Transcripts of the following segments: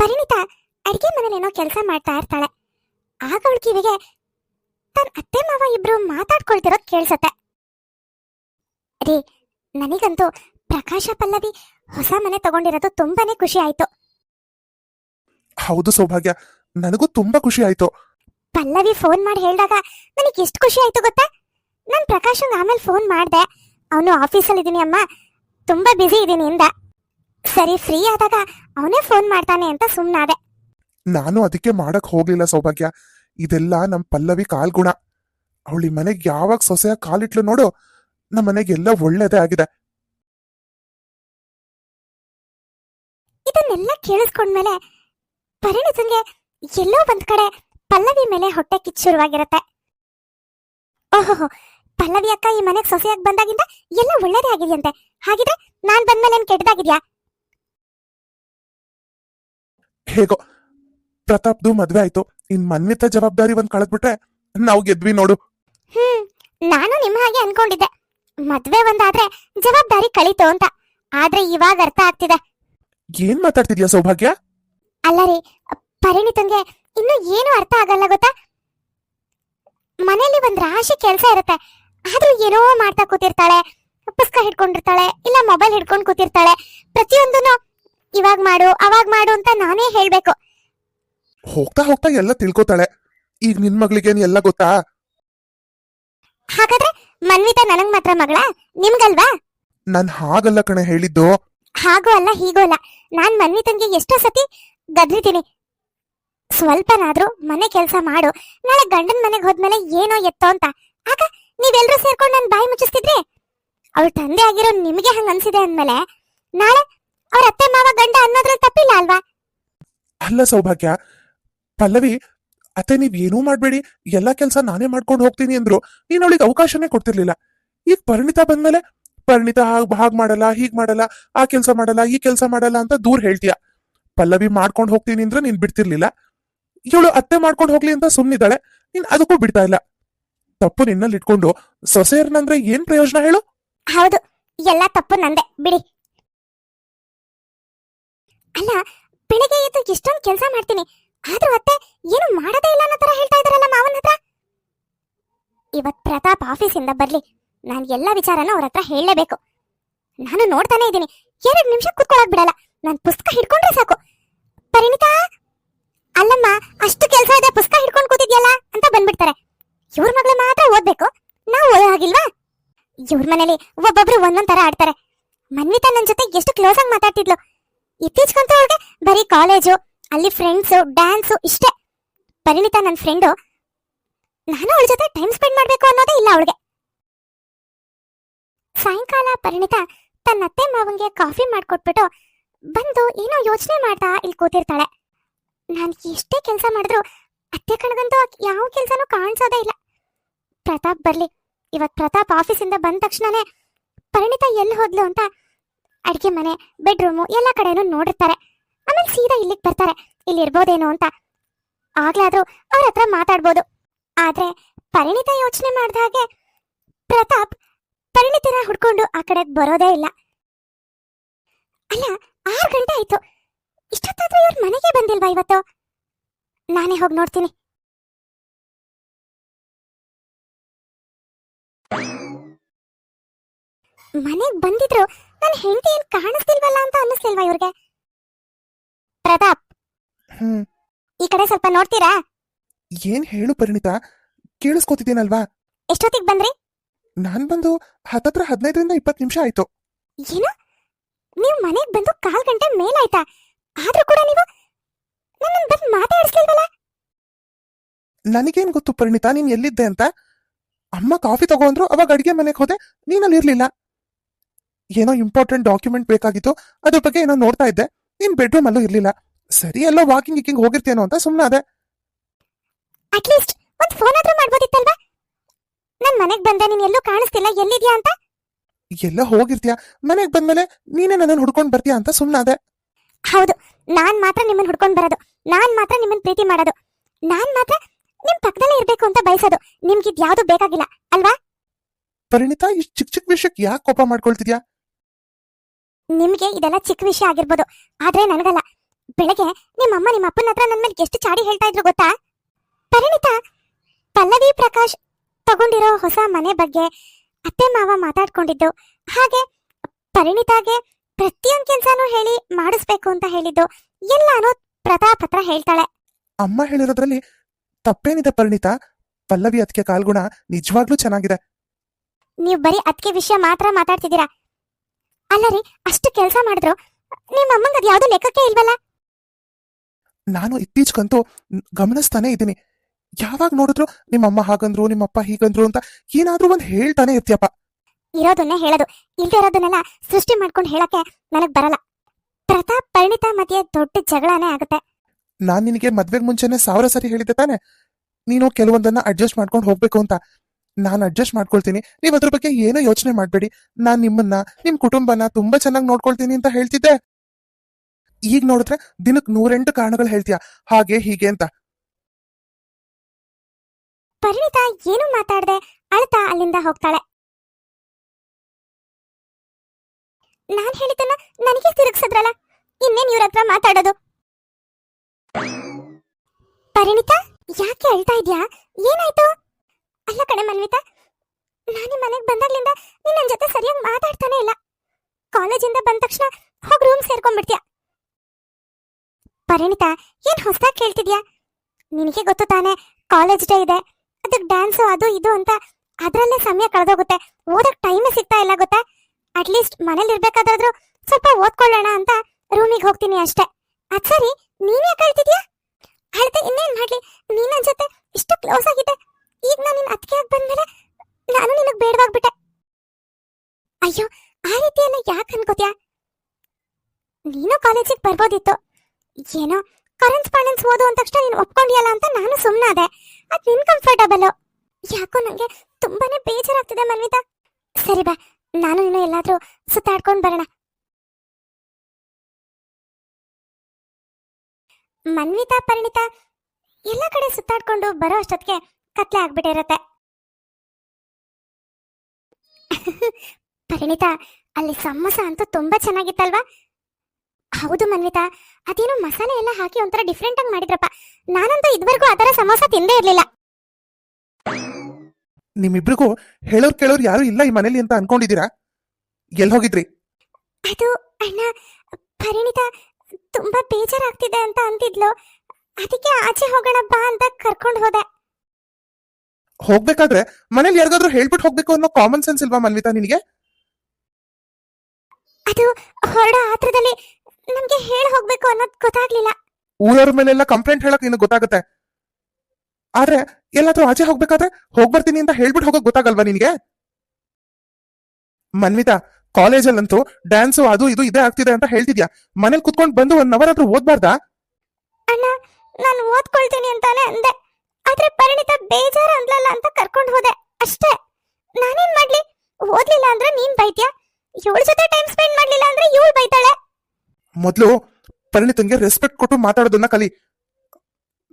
ಪರಿಣಿತ ಅಡಿಗೆ ಮನೇಲೇನೋ ಕೆಲಸ ಮಾಡ್ತಾ ಇರ್ತಾಳೆ. ಆಗ ಅವಳ ಕಿವಿಗೆ ತನ್ನ ಅತ್ತೆ ಮಾವ ಇಬ್ರು ಮಾತಾಡ್ಕೊಳ್ತಿರೋ ಕೇಳ್ಸತ್ತೆ. ರೀ ನನಗಂತೂ ಪ್ರಕಾಶ ಪಲ್ಲವಿ ಹೊಸ ಮನೆ ತಗೊಂಡಿರೋದು ತುಂಬಾನೇ ಖುಷಿ ಆಯ್ತು. ಹೌದು ಸೌಭಾಗ್ಯ ನನಗೂ ತುಂಬಾ ಖುಷಿ ಆಯ್ತು. ಪಲ್ಲವಿ ಫೋನ್ ಮಾಡಿ ಹೇಳಿದಾಗ ನನಗೆ ಎಷ್ಟು ಖುಷಿ ಆಯ್ತು ಗೊತ್ತಾ? ನಾನು ಪ್ರಕಾಶಂಗ್ ಆಮೇಲೆ ಫೋನ್ ಮಾಡ್ದೆ. ಅವನು ಆಫೀಸಲ್ಲಿ ಇದ್ದೀನಿ ಅಮ್ಮ. ತುಂಬಾ ಬ್ಯುಸಿ ಇದ್ದೀನಿ ಇಂದ. ಸರಿ ಫ್ರೀ ಆದಾಗ ಅವನೇ ಫೋನ್ ಮಾಡ್ತಾನೆ ಅಂತ ಸುಮ್ಮನಾದೆ ನಾನು ಅದಕ್ಕೆ ಮಾಡಕ್ ಹೋಗ್ಲಿಲ್ಲ ಸೌಭಾಗ್ಯ. ಇದೆಲ್ಲ ನಮ್ ಪಲ್ಲವಿ ಕಾಲ್ಗುಣ. ಅವಳಿ ಮನೆಗ್ ಯಾವಾಗ ಸೊಸೆಯ ಕಾಲಿಟ್ಲು ನೋಡು ನಮ್ಮ ಮನೆಗೆಲ್ಲ ಒಳ್ಳೇದೇ ಆಗಿದೆ. ಇದನ್ನೆಲ್ಲ ಕೇಳಿಸ್ಕೊಂಡ್ಮೇಲೆ ಪರಿಣಿತಂಗೆ ಎಲ್ಲೋ ಒಂದ್ ಕಡೆ ಪಲ್ಲವಿ ಮೇಲೆ ಹೊಟ್ಟೆ ಕಿಚ್ಚು ಶುರುವಾಗಿರತ್ತೆ. ಓಹೋ ಪಲ್ಲವಿ ಅಕ್ಕ ಈ ಮನೆಗ್ ಸೊಸೆಯಾಗಿ ಬಂದಾಗಿಂದ ಎಲ್ಲ ಒಳ್ಳೇದೇ ಆಗಿದೆಯಂತೆ. ಹಾಗಿದ್ರೆ ನಾನ್ ಬಂದ್ಮೇಲೆ ಏನ್ ಕೆಟ್ಟದಾಗಿದ್ಯಾ ಹೇಗೋ ಪ್ರತಾಪ್ದು ಮದ್ವೆ ಆಯ್ತು. ಇನ್ ಮನ್ವಿತ ಜವಾಬ್ದಾರಿ ಒಂದ್ ಕಳೆದ್ಬಿಟ್ರೆ ನಾವು ಗೆದ್ವಿ ನೋಡು. ಹ್ಮ್ ನಾನು ನಿಮ್ಮ ಹಾಗೆ ಅನ್ಕೊಂಡಿದ್ದೆ. ಮದ್ವೆ ಒಂದಾದ್ರೆ ಜವಾಬ್ದಾರಿ ಕಳೀತು ಅಂತ. ಆದ್ರೆ ಇವಾಗ ಅರ್ಥ ಆಗ್ತಿದೆ. ಏನ್ ಮಾತಾಡ್ತಿದ್ಯಾ ಸೌಭಾಗ್ಯ? ಅಲ್ಲ ರೀ ಪರಿಣಿತಂಗೆ ಇನ್ನು ಏನು ಅರ್ಥ ಆಗಲ್ಲ ಗೊತ್ತಾ? ಮನೆಯಲ್ಲಿ ಒಂದ್ ರಾಶಿ ಕೆಲ್ಸ ಇರುತ್ತೆ. ಆದ್ರೂ ಏನೋ ಮಾಡ್ತಾ ಕೂತಿರ್ತಾಳೆ. ಪುಸ್ತಕ ಹಿಡ್ಕೊಂಡಿರ್ತಾಳೆ ಇಲ್ಲ ಮೊಬೈಲ್ ಹಿಡ್ಕೊಂಡ್ ಕೂತಿರ್ತಾಳೆ. ಪ್ರತಿಯೊಂದನ್ನು ಇವಾಗ್ ಮಾಡು ಅವಾಗ ಮಾಡು ಅಂತ ನಾನೇ ಹೇಳ್ಬೇಕು. ಹೋಗ್ತಾ ಹೋಗ್ತಾ ಎಲ್ಲ ತಿಳ್ಕೊತಾಳೆ. ಈಗ ನಿನ್ ಮಗಳಿಗೆ ಎಲ್ಲ ಗೊತ್ತಾ? ಹಾಗಾದ್ರೆ ಮನ್ವಿತ ನನಗ್ ಮಾತ್ರ ಮಗಳ? ನಿಮ್ಗಲ್ವಾ? ನನ್ ಹಾಗಲ್ಲ ಕಣೆ ಹೇಳಿದ್ದು. ಹಾಗೂ ಅಲ್ಲ ಹೀಗೂ ಅಲ್ಲ. ನಾನ್ ಮನ್ವಿತಂಗೆ ಎಷ್ಟೋ ಸತಿ ಗದ್ರಿತೀನಿ ಸ್ವಲ್ಪನಾದ್ರೂ ಮನೆ ಕೆಲಸ ಮಾಡು. ನಾಳೆ ಗಂಡನ್ ಮನೆಗೆ ಹೋದ್ಮೇಲೆ ಏನೋ ಎತ್ತೋ ಅಂತ. ಆಗ ನೀವೆಲ್ರೂ ಸೇರ್ಕೊಂಡು ನನ್ ಬಾಯಿ ಮುಚ್ಚಿಸ್ತಿದ್ರಿ? ಅವಳ ತಂದೆ ಆಗಿರೋ ನಿಮಗೆ ಹಂಗ ಅನ್ಸಿದೆ ಅಂದ್ಮೇಲೆ ನಾಳೆ ಅವ್ರ ಅತ್ತೆ ಮಾವ ಗಂಡ ಅನ್ನೋದ್ರಲ್ಲಿ ತಪ್ಪಿಲ್ಲ ಅಲ್ವಾ? ಅಲ್ಲ ಸೌಭಾಗ್ಯ ಪಲ್ಲವಿ ಅತ್ತೆ ನೀವ್ ಏನೂ ಮಾಡ್ಬೇಡಿ ಎಲ್ಲಾ ಕೆಲ್ಸ ನಾನೇ ಮಾಡ್ಕೊಂಡು ಹೋಗ್ತೀನಿ ಅಂದ್ರು. ನೀನ್ ಅವಳಿಗೆ ಅವಕಾಶನೇ ಕೊಡ್ತಿರ್ಲಿಲ್ಲ. ಈಗ ಪರಿಣಿತ ಬಂದ್ಮೇಲೆ ಪರಿಣಿತ ಹಾಗ್ ಹಾಗ್ ಮಾಡಲ್ಲ ಹೀಗ್ ಮಾಡಲ್ಲ ಆ ಕೆಲ್ಸ ಮಾಡಲ್ಲ ಈ ಕೆಲ್ಸ ಮಾಡಲ್ಲ ಅಂತ ದೂರ ಹೇಳ್ತೀಯ. ಪಲ್ಲವಿ ಮಾಡ್ಕೊಂಡು ಹೋಗ್ತೀನಿ ಅಂದ್ರೆ ನೀನ್ ಬಿಡ್ತಿರ್ಲಿಲ್ಲ. ಇವಳು ಅತ್ತೆ ಮಾಡ್ಕೊಂಡು ಹೋಗ್ಲಿ ಅಂತ ಸುಮ್ನಿದ್ದಾಳೆ. ನೀನ್ ಅದಕ್ಕೂ ಬಿಡ್ತಾ ಇಲ್ಲ. ತಪ್ಪು ನಿನ್ನಲ್ಲಿ ಇಟ್ಕೊಂಡು ಸೊಸೆಯರ್ನಂದ್ರೆ ಏನ್ ಪ್ರಯೋಜನ ಹೇಳು? ಹೌದು ಎಲ್ಲಾ ತಪ್ಪು ನಂದೆ. ಬಿಡಿ. ಅಲ್ಲ, ಬೆಳಿಗ್ಗೆ ಎದ್ದು ಎಷ್ಟೊಂದು ಕೆಲಸ ಮಾಡ್ತೀನಿ, ಆದ್ರೂ ಅತ್ತೆ ಏನು ಮಾಡೋದೇ ಇಲ್ಲ ಅನ್ನೋ ತರ ಹೇಳ್ತಾ ಇದಾರಲ್ಲ ಮಾವನ ಹತ್ರ? ಇವತ್ ಪ್ರತಾಪ್ ಆಫೀಸಿಂದ ಬರ್ಲಿ, ನಾನು ಎಲ್ಲ ವಿಚಾರನ ಅವ್ರ ಹತ್ರ ಹೇಳಲೇಬೇಕು. ನಾನು ನೋಡ್ತಾನೆ ಇದ್ದೀನಿ, ಎರಡು ನಿಮಿಷ ಕುತ್ಕೊಳಕ್ ಬಿಡಲ್ಲ, ನಾನು ಪುಸ್ತಕ ಹಿಡ್ಕೊಂಡ್ರೆ ಸಾಕು. ಪರಿಣಿತಾ? ಅಲ್ಲಮ್ಮ, ಅಷ್ಟು ಕೆಲಸ ಇದೆ, ಪುಸ್ತಕ ಹಿಡ್ಕೊಂಡು ಕೂತಿದ್ಯಲ್ಲ ಅಂತ ಬಂದ್ಬಿಡ್ತಾರೆ. ಇವ್ರ ಮಗಳು ಮಾತ್ರ ಓದ್ಬೇಕು, ನಾವು ಓದೋ ಹಾಗಿಲ್ವಾ? ಇವ್ರ ಮನೇಲಿ ಒಬ್ಬೊಬ್ರು ಒಂದೊಂದ್ ತರ ಆಡ್ತಾರೆ. ಮನ್ವಿತಾ ನನ್ ಜೊತೆ ಎಷ್ಟು ಕ್ಲೋಸ್ ಆಗಿ ಮಾತಾಡ್ತಿದ್ಲು ಇತ್ತೀಚೆಗಂತೂ ಅವ್ರಿಗೆ ಬರೀ ಕಾಲೇಜು ಅಲ್ಲಿ ಫ್ರೆಂಡ್ಸು ಡ್ಯಾನ್ಸು ಇಷ್ಟೇ. ಪರಿಣಿತ ನನ್ನ ಫ್ರೆಂಡು ನಾನು ಅವಳ ಜೊತೆ ಟೈಮ್ ಸ್ಪೆಂಡ್ ಮಾಡ್ಬೇಕು ಅನ್ನೋದೇ ಇಲ್ಲ ಅವಳಿಗೆ. ಸಾಯಂಕಾಲ ಪರಿಣಿತ ತನ್ನ ಅತ್ತೆ ಮಾವಂಗೆ ಕಾಫಿ ಮಾಡ್ಕೊಟ್ಬಿಟ್ಟು ಬಂದು ಏನೋ ಯೋಚನೆ ಮಾಡ್ತಾ ಇಲ್ಲಿ ಕೂತಿರ್ತಾಳೆ. ನಾನು ಎಷ್ಟೇ ಕೆಲಸ ಮಾಡಿದ್ರು ಅತ್ತೆ ಕಣಗಂತೂ ಯಾವ ಕೆಲಸನೂ ಕಾಣಿಸೋದೇ ಇಲ್ಲ. ಪ್ರತಾಪ್ ಬರಲಿ, ಇವತ್ ಪ್ರತಾಪ್ ಆಫೀಸಿಂದ ಬಂದ ತಕ್ಷಣನೇ ಪರಿಣಿತ ಎಲ್ಲಿ ಹೋದ್ಲು ಅಂತ ಅಡ್ಗೆ ಮನೆ ಬೆಡ್ರೂಮು ಎಲ್ಲ ಕಡೆನೂ ನೋಡಿರ್ತಾರೆ. ಆಮೇಲೆ ಸೀದಾ ಇಲ್ಲಿಗೆ ಬರ್ತಾರೆ. ಇಲ್ಲಿ ಇರ್ಬೋದೇನೋ ಅಂತ. ಆಗ್ಲಾದ್ರೂ ಅವ್ರ ಹತ್ರ ಮಾತಾಡ್ಬೋದು. ಆದ್ರೆ ಪರಿಣಿತ ಯೋಚನೆ ಮಾಡಿದ ಹಾಗೆ ಪ್ರತಾಪ್ ಪರಿಣಿತನ ಹುಡ್ಕೊಂಡು ಆ ಕಡೆ ಬರೋದೇ ಇಲ್ಲ. ಅಲ್ಲ, ಆರು ಗಂಟೆ ಆಯ್ತು. ಇಷ್ಟೊತ್ತಾದ್ರೂ ಇವ್ರ ಮನೆಗೆ ಬಂದಿಲ್ವಾ ಇವತ್ತು? ನಾನೇ ಹೋಗಿ ನೋಡ್ತೀನಿ. ಮನೆಗ್ ಬಂದಿದ್ರು ನನ್ನ ಹೆಂಡತಿ ಏನ್ ಕಾಣಿಸ್ತಿಲ್ವಲ್ಲ ಅಂತ ಅನ್ನಿಸ್ಲಿಲ್ವಾ ಇವ್ರಿಗೆ? ಪ್ರತಾಪ್. ಹ್ಮ್. ಈ ಕಡೆ ಸ್ವಲ್ಪ ನೋಡ್ತೀರಾ? ಏನ್ ಹೇಳು ಪರಿಣಿತ? ಕೇಳಿಸ್ಕೊತಿದ್ದೀನಲ್ವಾ? ಎಷ್ಟೊತ್ತಿಗೆ ಬಂದ್ರಿ? ನಾನ್ ಬಂದು ಹತ್ತತ್ರ ಹದಿನೈದರಿಂದ ಇಪ್ಪತ್ತು ನಿಮಿಷ ಆಯ್ತು. ಏನು? ನೀವು ಮನೆಗೆ ಬಂದು ಕಾಲ್ ಗಂಟೆ ಮೇಲಾಯ್ತಾ ಆದ್ರೂ ಕೂಡ ನೀವು ಬಂದು ಮಾತಾಡಿಸ್ಲಿಲ್ವಲ್ಲ? ನನಗೇನ್ ಗೊತ್ತು ಪರಿಣಿತ ನೀನ್ ಎಲ್ಲಿದ್ದೆ ಅಂತ? ಅಮ್ಮ ಕಾಫಿ ತಗೊಂಡ್ರು ಅವಾಗ ಅಡಿಗೆ ಮನೆಗೆ ಹೋದೆ ನೀನಲ್ಲಿ ಇರ್ಲಿಲ್ಲ ಏನೋ ಇಂಪಾರ್ಟೆಂಟ್ ಡಾಕ್ಯುಮೆಂಟ್ ಬೇಕಾಗಿತ್ತು ಅದ್ರ ಬಗ್ಗೆ ಏನೋ ನೋಡ್ತಾ ಇದ್ದೆ. ನೀನ್ ಬೆಡ್ರೂಮ್ ಅಲ್ಲೂ ಇರ್ಲಿಲ್ಲ. ಸರಿ ಎಲ್ಲೋ ವಾಕಿಂಗ್ ಗಿಕ್ಕಿಂಗ್ ಹೋಗಿರ್ತೇನೋ ಅಂತ ಸುಮ್ಮನಾದೆ ಅಟ್ಲೀಸ್ಟ್ ಒಂದ್ ಫೋನ್ ಆದ್ರೂ ಮಾಡ್ಬೋದಿತ್ತಲ್ವಾ? ನನ್ ಮನೆಗ್ ಬಂದೆ ನೀನ್ ಎಲ್ಲೂ ಕಾಣಿಸ್ತಿಲ್ಲ ಎಲ್ಲಿದ್ಯಾ ಅಂತ? ಎಲ್ಲ ಹೋಗಿರ್ತೀಯ. ಮನೆಗ್ ಬಂದ್ಮೇಲೆ ನೀನೇ ನನ್ನನ್ನು ಹುಡ್ಕೊಂಡ್ ಬರ್ತೀಯ ಅಂತ ಸುಮ್ಮನಾದೆ ಹೌದು ನಾನ್ ಮಾತ್ರ ನಿಮ್ಮನ್ನ ಹುಡ್ಕೊಂಡ್ ಬರೋದು. ನಾನ್ ಮಾತ್ರ ನಿಮ್ಮನ್ನ ಪ್ರೀತಿ ಮಾಡೋದು. ನಾನ್ ಮಾತ್ರ ನಿಮ್ ಪಕ್ಕದಲ್ಲೇ ಇರ್ಬೇಕು ಅಂತ ಬಯಸೋದು. ನಿಮ್ಗಿದ್ ಯಾವ್ದು ಬೇಕಾಗಿಲ್ಲ ಅಲ್ವಾ? ಪರಿಣಿತಾ ಇಷ್ಟು ಚಿಕ್ಕ ಚಿಕ್ಕ ವಿಷಯಕ್ಕೆ ಯಾಕೆ ಕೋಪ ಮಾಡ್ಕೊಳ್ತಿದ್ಯಾ? ನಿಮ್ಗೆ ಇದೆಲ್ಲ ಚಿಕ್ಕ ವಿಷಯ ಆಗಿರ್ಬೋದು. ಆದ್ರೆ ನನಗಲ್ಲ. ಬೆಳಗ್ಗೆ ನಿಮ್ಮ ನಿಮ್ಮಮ್ಮ ನಿಮ್ಮ ಅಪ್ಪನ ಹತ್ರ ನನ್ನ ಮೇಲೆ ಎಷ್ಟು ಚಾಡಿ ಹೇಳ್ತಾ ಇದ್ರು ಗೊತ್ತಾ? ಪರಿಣಿತ ಪಲ್ಲವಿ ಪ್ರಕಾಶ್ ತಗೊಂಡಿರೋ ಹೊಸ ಮನೆ ಬಗ್ಗೆ ಅತ್ತೆ ಮಾವ ಮಾತಾಡ್ಕೊಂಡಿದ್ದು. ಹಾಗೆ ಪರಿಣಿತಾಗೆ ಪ್ರತಿಯೊಂದ್ ಕೆಲ್ಸಾನು ಹೇಳಿ ಮಾಡಿಸ್ಬೇಕು ಅಂತ ಹೇಳಿದ್ದು. ಎಲ್ಲಾನು ಪ್ರತಾಪ್ ಹತ್ರ ಹೇಳ್ತಾಳೆ. ಅಮ್ಮ ಹೇಳಿರೋದ್ರಲ್ಲಿ ತಪ್ಪೇನಿದೆ ಪರಿಣಿತ? ಪಲ್ಲವಿ ಅದಕ್ಕೆ ಕಾಲ್ಗುಣ ನಿಜವಾಗ್ಲೂ ಚೆನ್ನಾಗಿದೆ. ನೀವು ಬರೀ ಅದಕ್ಕೆ ವಿಷಯ ಮಾತ್ರ ಮಾತಾಡ್ತಿದ್ದೀರಾ? ಅಲ್ಲ ರೀ ಅಷ್ಟು ಕೆಲಸ ಮಾಡಿದ್ರು. ನಿಮ್ಮ ಅಮ್ಮಂಗ್ ಅದು ಯಾವುದೋ ಲೆಕ್ಕಕ್ಕೆ ಇಲ್ವಲ್ಲ? ನಾನು ಇತ್ತೀಚೆಗಂತೂ ಗಮನಿಸ್ತಾನೆ ಇದ್ದೀನಿ. ಯಾವಾಗ ನೋಡಿದ್ರು ನಿಮ್ಮಮ್ಮ ಹಾಗಂದ್ರು ನಿಮ್ಮಪ್ಪ ಹೀಗಂದ್ರು ಅಂತ ಏನಾದ್ರೂ ಒಂದ್ ಹೇಳ್ತಾನೆ ಇರ್ತೀಯಪ್ಪ. ಇರೋದನ್ನೇ ಹೇಳೋದು. ಇಲ್ದೇ ಇರೋದನ್ನೆಲ್ಲ ಸೃಷ್ಟಿ ಮಾಡ್ಕೊಂಡು ಹೇಳಕ್ಕೆ ನನಗ್ ಬರಲ್ಲ. ಪ್ರತಾಪ್ ಪರಿಣಿತ ಮಧ್ಯೆ ದೊಡ್ಡ ಜಗಳನೇ ಆಗುತ್ತೆ. ನಾನ್ ನಿನಗೆ ಮದ್ವೆಗ್ ಮುಂಚೆನೆ ಸಾವಿರ ಸರಿ ಹೇಳಿದ್ದೆ ತಾನೆ. ನೀನು ಕೆಲವೊಂದನ್ನ ಅಡ್ಜಸ್ಟ್ ಮಾಡ್ಕೊಂಡು ಹೋಗ್ಬೇಕು ಅಂತ. ನಾನು ಅಡ್ಜಸ್ಟ್ ಮಾಡ್ಕೊಳ್ತೀನಿ. ನೀವ್ ಅದ್ರ ಬಗ್ಗೆ ಏನೋ ಯೋಚನೆ ಮಾಡಬೇಡಿ. ನಾನ್ ನಿಮ್ಮನ್ನ, ನಿಮ್ ಕುಟುಂಬನ ತುಂಬಾ ಚೆನ್ನಾಗಿ ನೋಡ್ಕೊಳ್ತೀನಿ ಅಂತ ಹೇಳ್ತಿದ್ದೆ. ಈಗ ನೋಡಿದ್ರೆ ದಿನಕ್ ನೂರೆಂಟು ಕಾರಣಗಳು ಹೇಳ್ತೀಯ. ಹಾಗೆ, ಹೀಗೆ ಅಂತ. ಪರಿಣಿತ ಏನು ಮಾತಾಡದೆ? ಅಳ್ತಾ ಅಲ್ಲಿಂದ ಹೋಗ್ತಾಳೆ. ನಾನ್ ಹೇಳಿದ್ದನ್ನ ನನಗೆ ತಿರುಗಿಸಿದ್ರಲ್ಲ? ಇನ್ನೇನ್ ಇವ್ರ ಮಾತಾಡೋದು? ಪರಿಣಿತ, ಯಾಕೆ ಅಳ್ತಾ ಇದ್ಯಾ? ಏನಾಯ್ತು? ಅಲ್ಲ ಕಣೆ ಮನ್ವಿತ, ನಾನು ಮನೆಗೆ ಬಂದಾಗ್ಲಿಂದ ನೀನ್ ನನ್ನ ಜೊತೆ ಸರಿಯಾಗಿ ಮಾತಾಡ್ತಾನೆ ಇಲ್ಲ. ಕಾಲೇಜಿಂದ ಬಂದ ತಕ್ಷಣ ಹೋಗಿ ರೂಮ್ ಸೇರ್ಕೊಂಡ್ಬಿಡ್ತೀಯ ಪರಿಣಿತ, ಏನ್ ಹೊಸದಾಗಿ ಕೇಳ್ತಿದ್ಯಾ? ನಿನಗೆ ಗೊತ್ತು ತಾನೆ, ಕಾಲೇಜ್ ಡೇ ಇದೆ ಅದಕ್ಕೆ ಡ್ಯಾನ್ಸು ಅದು ಇದು ಅಂತ ಅದರಲ್ಲೇ ಸಮಯ ಕಳೆದೋಗುತ್ತೆ, ಓದಕ್ ಟೈಮ್ ಸಿಗ್ತಾ ಇಲ್ಲ ಗೊತ್ತಾ? ಅಟ್ಲೀಸ್ಟ್ ಮನೇಲಿ ಇರ್ಬೇಕಾದ್ರೂ ಸ್ವಲ್ಪ ಓದ್ಕೊಳ್ಳೋಣ ಅಂತ ರೂಮಿಗೆ ಹೋಗ್ತೀನಿ ಅಷ್ಟೇ. ಅದ್ ಸರಿ, ನೀನ್ ಯಾಕೆ ಹೇಳ್ತಿದ್ಯಾ? ಅಳ್ತೆ, ಇನ್ನೇನ್ ಮಾಡ್ಲಿ? ನೀನ್ ನನ್ನ ಜೊತೆ ಇಷ್ಟು ಕ್ಲೋಸ್ ಆಗಿದ್ದೆ ಈಗ ನಾನು ನಿನ್ನ ಅತ್ತಿಗೆ ಆಗಿ ಬಂದ್ಮೇಲೆ ನಾನು ನಿನಗ್ ಬೇಡವಾಗ್ಬಿಟ್ಟೆ. ಅಯ್ಯೋ, ಆ ರೀತಿ ಎಲ್ಲ ಯಾಕೆ ಅನ್ಕೋತ್ಯಾ? ನೀನು ಕಾಲೇಜಿಗೆ ಬರ್ಬೋದಿತ್ತು. ಏನೋ ಕರೆನ್ಸ್ಪಾಂಡೆನ್ಸ್ ಓದು ಅಂದ ತಕ್ಷಣ ನೀನು ಒಪ್ಕೊಂಡಿಯಲ್ಲ ಅಂತ ನಾನು ಸುಮ್ಮನಾದೆ ಅದು ನಿನ್ ಕಂಫರ್ಟಬಲ್ ಯಾಕೋ ನಂಗೆ ತುಂಬಾನೇ ಬೇಜಾರಾಗ್ತಿದೆ ಮನ್ವಿತಾ ಸರಿ ಬಾ, ನಾನು ನೀನು ಎಲ್ಲಾದ್ರೂ ಸುತ್ತಾಡ್ಕೊಂಡು ಬರೋಣ. ಮನ್ವಿತಾ, ಪರಿಣಿತಾ, ಎಲ್ಲ ಕಡೆ ಸುತ್ತಾಡ್ಕೊಂಡು ಬರೋ ಅಷ್ಟೊತ್ತಿಗೆ ಕತ್ಲೆ ಆಗ್ಬಿಟ್ಟಿರತ್ತೆ. ಪರಿಣಿತ ಅಲ್ಲಿ ಸಮೋಸ ಅಂತೂ ತುಂಬಾ ಚೆನ್ನಾಗಿತ್ತಲ್ವಾ? ಹೌದು ಮನ್ವಿತಾ ಅದೇನೋ ಮಸಾಲೆ ಎಲ್ಲ ಹಾಕಿ ಒಂಥರ ಡಿಫ್ರೆಂಟ್ ಆಗಿ ಮಾಡಿದ್ರಪ್ಪ. ನಾನಂತೂ ಇದುವರೆಗೂ ಥರ ಸಮೋಸ ತಿಂದೇ ಇರ್ಲಿಲ್ಲ. ನಿಮ್ಮಿಬ್ರಿಗೂ ಹೇಳೋರ್ ಕೇಳೋರ್ ಯಾರು ಇಲ್ಲ ಈ ಮನೇಲಿ ಅಂತ ಅನ್ಕೊಂಡಿದ್ದೀರಾ? ಎಲ್ಲಿ ಹೋಗಿದ್ರಿ? ಅದು ಅಣ್ಣ ಪರಿಣಿತ ತುಂಬಾ ಬೇಜಾರಾಗ್ತಿದೆ ಅಂತ ಅಂತಿದ್ಲು. ಅದಕ್ಕೆ ಆಚೆ ಹೋಗೋಣ ಬಾ ಅಂತ ಕರ್ಕೊಂಡು ಹೋದೆ. ಹೋಗ್ಬೇಕಾದ್ರೆ ಮನೇಲಿ ಯಾರಿಗಾದ್ರೂ ಹೇಳ್ಬಿಟ್ಟು ಹೋಗ್ಬೇಕು ಅನ್ನೋ ಕಾಮನ್ ಸೆನ್ಸ್ ಇಲ್ವಾ ಮನ್ವಿತಾ ನಿನಗೆ? ಅದು ಹೊರಡೋ ಆತ್ರದಲ್ಲಿ ನಮ್ಗೆ ಹೇಳಿ ಹೋಗ್ಬೇಕು ಅನ್ನೋದು ಗೊತ್ತಾಗ್ಲಿಲ್ಲ. ಊರವ್ರ ಮೇಲೆಲ್ಲ ಕಂಪ್ಲೇಂಟ್ ಹೇಳಕ್ ನಿನಗೆ ಗೊತ್ತಾಗುತ್ತೆ? ಆದ್ರೆ ಎಲ್ಲಾದ್ರೂ ಆಚೆ ಹೋಗ್ಬೇಕಾದ್ರೆ ಹೋಗ್ಬರ್ತೀನಿ ಅಂತ ಹೇಳ್ಬಿಟ್ಟು ಹೋಗಕ್ ಗೊತ್ತಾಗಲ್ವಾ ನಿನ್ಗೆ? ಮನ್ವಿತಾ ಕಾಲೇಜಲ್ಲಂತೂ ಡ್ಯಾನ್ಸು ಅದು ಇದು ಇದೇ ಆಗ್ತಿದೆ ಅಂತ ಹೇಳ್ತಿದ್ಯಾ? ಮನೇಲಿ ಕುತ್ಕೊಂಡು ಬಂದು ಒಂದ್ ಅವರ್ ಆದ್ರೂ ಓದ್ಬಾರ್ದಾ? ಅಣ್ಣ ನಾನು ಓದ್ಕೊಳ್ತೀನಿ ಅಂತಾನೆ ಅಂದೆ. ಆದ್ರೆ ಪರಿಣಿತ ಬೇಜಾರ ಅಂತ ಕರ್ಕೊಂಡು ಹೋದೆ. ಅಷ್ಟೇ. ನಾನೇನ್ ಮಾಡ್ಲಿ? ಓದ್ಲಿಲ್ಲ ಅಂದ್ರೆ ನೀನ್ ಬೈತ್ಯಾ? ಇವಳ ಜೊತೆ ಟೈಮ್ ಸ್ಪೆಂಡ್ ಮಾಡ್ಲಿಲ್ಲ ಅಂದ್ರೆ ಇವಳು ಬೈತಾಳೆ. ಮೊದ್ಲು ಪರಿಣಿತಂಗೆ ರೆಸ್ಪೆಕ್ಟ್ ಕೊಟ್ಟು ಮಾತಾಡೋದನ್ನ ಕಲಿ.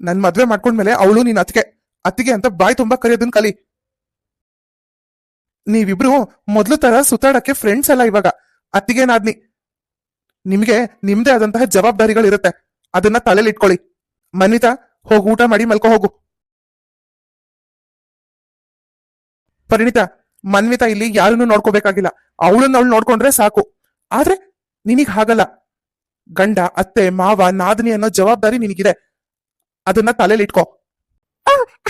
ನನ್ ಮದ್ವೆ ಮಾಡ್ಕೊಂಡ್ಮೇಲೆ ಅವಳು ನೀನ್ ಅತ್ತಿಗೆ. ಅತ್ತಿಗೆ ಅಂತ ಬಾಯಿ ತುಂಬಾ ಕರೆಯೋದನ್ನ ಕಲಿ. ನೀವಿಬ್ರು ಮೊದ್ಲು ತರ ಸುತ್ತಾಡಕ್ಕೆ ಫ್ರೆಂಡ್ಸ್ ಅಲ್ಲ ಇವಾಗ. ಅತ್ತಿಗೆ ನಾದ್ನಿ. ನಿಮ್ಗೆ ನಿಮ್ದೇ ಆದಂತಹ ಜವಾಬ್ದಾರಿಗಳಿರುತ್ತೆ. ಅದನ್ನ ತಲೆಲಿ ಇಟ್ಕೊಳ್ಳಿ. ಮನ್ವಿತಾ, ಹೋಗಿ ಊಟ ಮಾಡಿ ಮಲ್ಕೋ, ಹೋಗು. ಪರಿಣಿತ ಮನ್ವಿತ ಇಲ್ಲಿ ಯಾರನ್ನು ನೋಡ್ಕೋಬೇಕಾಗಿಲ್ಲ. ಅವಳನ್ನ ಅವಳು ನೋಡ್ಕೊಂಡ್ರೆ ಸಾಕು. ಆದ್ರೆ ನಿನಗ್ ಹಾಗಲ್ಲ. ಗಂಡ, ಅತ್ತೆ, ಮಾವ, ನಾದಿನಿ ಅನ್ನೋ ಜವಾಬ್ದಾರಿ ನಿನಗಿದೆ. ಅದನ್ನ ತಲೆಲಿ ಇಟ್ಕೋ.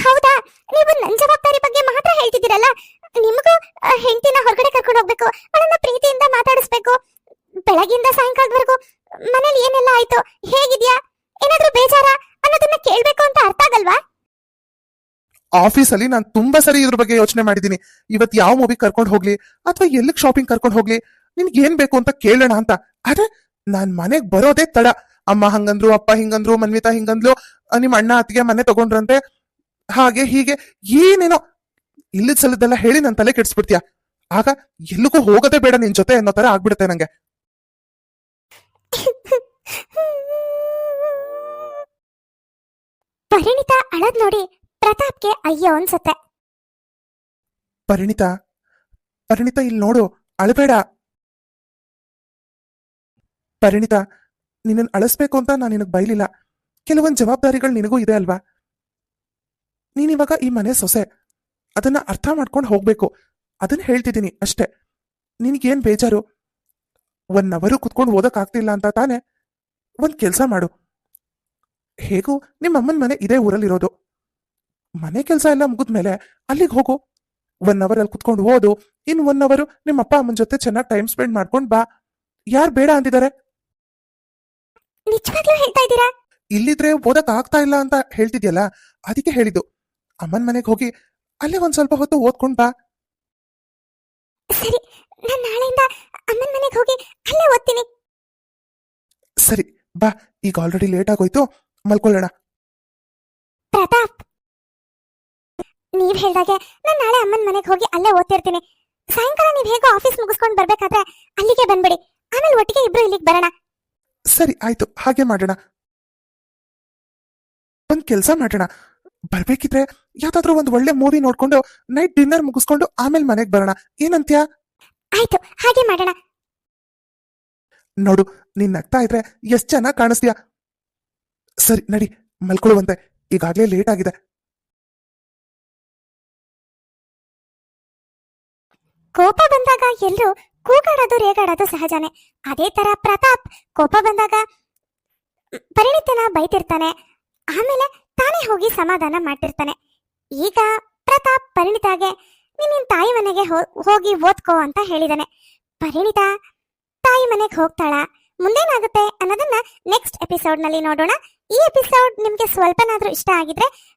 ಹೌದಾ? ನೀವು ನನ್ ಜವಾಬ್ದಾರಿ ಬಗ್ಗೆ ಮಾತ್ರ ಹೇಳ್ತಿದ್ದೀರಲ್ಲ? ನಿಮಗೂ ಹೆಂಡ್ತಿನ ಹೊರಗಡೆ ಕರ್ಕೊಂಡು ಹೋಗ್ಬೇಕು, ಅವಳನ್ನ ಪ್ರೀತಿಯಿಂದ ಮಾತಾಡಿಸ್ಬೇಕು ಬೆಳಗಿಂದ ಸಾಯಂಕಾಲದವರೆಗೂ ಮನೇಲಿ ಏನೆಲ್ಲ ಆಯ್ತು, ಹೇಗಿದ್ಯಾ? ಏನಾದ್ರೂ ಬೇಜಾರ? ಅನ್ನೋದನ್ನ ಕೇಳ್ಬೇಕು ಅಂತ ಅರ್ಥ ಆಗಲ್ವಾ? ಆಫೀಸಲ್ಲಿ ನಾನು ತುಂಬಾ ಸರಿ ಇದ್ರ ಬಗ್ಗೆ ಯೋಚನೆ ಮಾಡಿದೀನಿ ಇವತ್ ಯಾವ ಮೂವಿ ಕರ್ಕೊಂಡು ಹೋಗ್ಲಿ? ಅಥವಾ ಎಲ್ಲಿಗ್ ಶಾಪಿಂಗ್ ಕರ್ಕೊಂಡು ಹೋಗ್ಲಿ? ನಿನ್ಗೆ ಏನ್ ಬೇಕು ಅಂತ ಕೇಳೋಣ ಅಂತ. ಆದ್ರೆ ನಾನ್ ಮನೆಗ್ ಬರೋದೇ ತಡ. ಅಮ್ಮ ಹಂಗಂದ್ರು, ಅಪ್ಪ ಹಿಂಗಂದ್ರು, ಮನ್ವಿತಾ ಹಿಂಗಂದ್ಲು ನಿಮ್ಮ ನಿಮ್ ಅಣ್ಣ, ಅತ್ತಿಗೆ ಮನೆ ತಗೊಂಡ್ರಂತೆ. ಹಾಗೆ, ಹೀಗೆ, ಏನೇನೋ. ಇಲ್ಲದ ಸಲದೆಲ್ಲ ಹೇಳಿ ನನ್ ತಲೆ ಕೆಡ್ಸ್ಬಿಡ್ತೀಯ. ಆಗ ಎಲ್ಲಿಗೂ ಹೋಗೋದೇ ಬೇಡ ನಿನ್ ಜೊತೆ ಅನ್ನೋ ತರ ಆಗ್ಬಿಡುತ್ತೆ ನಂಗೆ. ಪರಿಣಿತ ಅಳದ್ ನೋಡಿ. ಪ್ರತಾಪ್ಗೆ ಅಯ್ಯೋ ಅನ್ಸುತ್ತೆ. ಪರಿಣಿತ ಪರಿಣಿತ ಇಲ್ಲಿ ನೋಡು, ಅಳಬೇಡ. ಪರಿಣಿತ, ನಿನ್ನನ್ ಅಳಿಸ್ಬೇಕು ಅಂತ ನಾನು ನಿನಗ್ ಬೈಲಿಲ್ಲ. ಕೆಲವೊಂದು ಜವಾಬ್ದಾರಿಗಳು ನಿನಗೂ ಇದೆ ಅಲ್ವಾ? ನೀನಿವಾಗ ಈ ಮನೆ ಸೊಸೆ. ಅದನ್ನ ಅರ್ಥ ಮಾಡ್ಕೊಂಡು ಹೋಗ್ಬೇಕು. ಅದನ್ನ ಹೇಳ್ತಿದ್ದೀನಿ ಅಷ್ಟೇ. ನಿನಗೇನ್ ಬೇಜಾರು? ಒನ್ ಅವರು ಕುತ್ಕೊಂಡು ಓದಕ್ ಆಗ್ತಿಲ್ಲ ಅಂತ ತಾನೆ? ಒಂದ್ ಕೆಲ್ಸ ಮಾಡು. ಹೇಗೂ ನಿಮ್ಮ ಅಮ್ಮನ ಮನೆ ಇದೇ ಊರಲ್ಲಿರೋದು. ಮನೆ ಕೆಲಸ ಎಲ್ಲ ಮುಗಿದ್ಮೇಲೆ ಅಲ್ಲಿಗೆ ಹೋಗು. ಒನ್ ಅವರ್ ಅಲ್ಲಿ ಕುತ್ಕೊಂಡು ಓದು. ಇನ್ ಒನ್ ಅವರು ನಿಮ್ಮ ಅಪ್ಪ ಅಮ್ಮನ ಜೊತೆ ಚೆನ್ನಾಗಿ ಟೈಮ್ ಸ್ಪೆಂಡ್ ಮಾಡ್ಕೊಂಡ್ ಬಾ. ಯಾರು ಬೇಡ ಅಂದಿದ್ದಾರೆ ನಿಜವಾಗ್ಲೂ ಹೇಳ್ತಾ ಇದ್ದೀರಾ? ಇಲ್ಲಿದ್ರೆ ಓದಕ್ ಆಗ್ತಾ ಇಲ್ಲ ಅಂತ ಹೇಳ್ತಿದ್ಯಲ್ಲ ಅದಕ್ಕೆ ಹೇಳಿದ್ದು. ಅಮ್ಮನ ಮನೆಗೆ ಹೋಗಿ ಅಲ್ಲೇ ಒಂದ್ ಸ್ವಲ್ಪ ಹೊತ್ತು ಓದ್ಕೊಂಡ್ ಬಾ. ಸರಿ ನಾನ್ ನಾಳೆಯಿಂದ ಅಮ್ಮನ ಮನೆಗೆ ಹೋಗಿ ಅಲ್ಲೇ ಓದ್ತೀನಿ. ಸರಿ ಬಾ. ಈಗ ಆಲ್ರೆಡಿ ಲೇಟ್ ಆಗೋಯ್ತು. ಮಲ್ಕೊಳ್ಳೋಣ. ಪ್ರತಾಪ್! ನೀವ್ ಹೇಳ್ದಾಗೆ ನಾನ್ ನಾಳೆ ಅಮ್ಮನ ಮನೆಗೆ ಹೋಗಿ ಅಲ್ಲೇ ಓದ್ತಿರ್ತೀನಿ. ಸಾಯಂಕಾಲ ನೀವ್ ಹೇಗೋ ಆಫೀಸ್ ಮುಗಿಸ್ಕೊಂಡ್ ಬರ್ಬೇಕಾದ್ರೆ ಅಲ್ಲಿಗೆ ಬಂದ್ಬಿಡಿ. ಆಮೇಲೆ ಒಟ್ಟಿಗೆ ಇಬ್ರು ಇಲ್ಲಿಗೆ ಬರೋಣ. ಸರಿ ಆಯ್ತು. ಹಾಗೆ ಮಾಡೋಣ. ಒಂದ್ ಕೆಲ್ಸ ಮಾಡೋಣ. ಬರ್ಬೇಕಿದ್ರೆ ಯಾವ್ದಾದ್ರು ಒಂದ್ ಒಳ್ಳೆ ಮೂವಿ ನೋಡ್ಕೊಂಡು ನೈಟ್ ಡಿನ್ನರ್ ಮುಗಿಸ್ಕೊಂಡು ಆಮೇಲೆ ಮನೆಗ್ ಬರೋಣ. ಏನಂತ್ಯಾ? ಆಯ್ತು ಹಾಗೆ ಮಾಡೋಣ. ನೋಡು ನೀನ್ ನಗ್ತಾ ಇದ್ರೆ ಎಷ್ಟ್ ಚೆನ್ನಾಗಿ ಕಾಣಿಸ್ತೀಯ? ಸರಿ ನಡಿ ಮಲ್ಕೊಳ್ಳುವಂತೆ ಈಗಾಗ್ಲೇ ಲೇಟ್ ಆಗಿದೆ. ಕೋಪ ಬಂದಾಗ ಎಲ್ಲರೂ ಕೂಗಾಡೋದು, ರೇಗಾಡೋದು ಸಹಜನೇ. ಅದೇ ತರ ಪ್ರತಾಪ್ ಕೋಪ ಬಂದಾಗ ಪರಿಣಿತನ ಬೈತಿರ್ತಾನೆ. ಆಮೇಲೆ ತಾನೇ ಹೋಗಿ ಸಮಾಧಾನ ಮಾಡ್ತಿರ್ತಾನೆ. ಈಗ ಪ್ರತಾಪ್ ಪರಿಣಿತಾಗೆ ನಿನ್ನ ತಾಯಿ ಮನೆಗೆ ಹೋಗಿ ಓದ್ಕೋ ಅಂತ ಹೇಳಿದಾನೆ. ಪರಿಣಿತ ತಾಯಿ ಮನೆಗೆ ಹೋಗ್ತಾಳ. ಮುಂದೇನಾಗುತ್ತೆ ಅನ್ನೋದನ್ನ ನೆಕ್ಸ್ಟ್ ಎಪಿಸೋಡ್ನಲ್ಲಿ ನೋಡೋಣ. ಈ ಎಪಿಸೋಡ್ ನಿಮ್ಗೆ ಸ್ವಲ್ಪನಾದ್ರೂ ಇಷ್ಟ ಆಗಿದ್ರೆ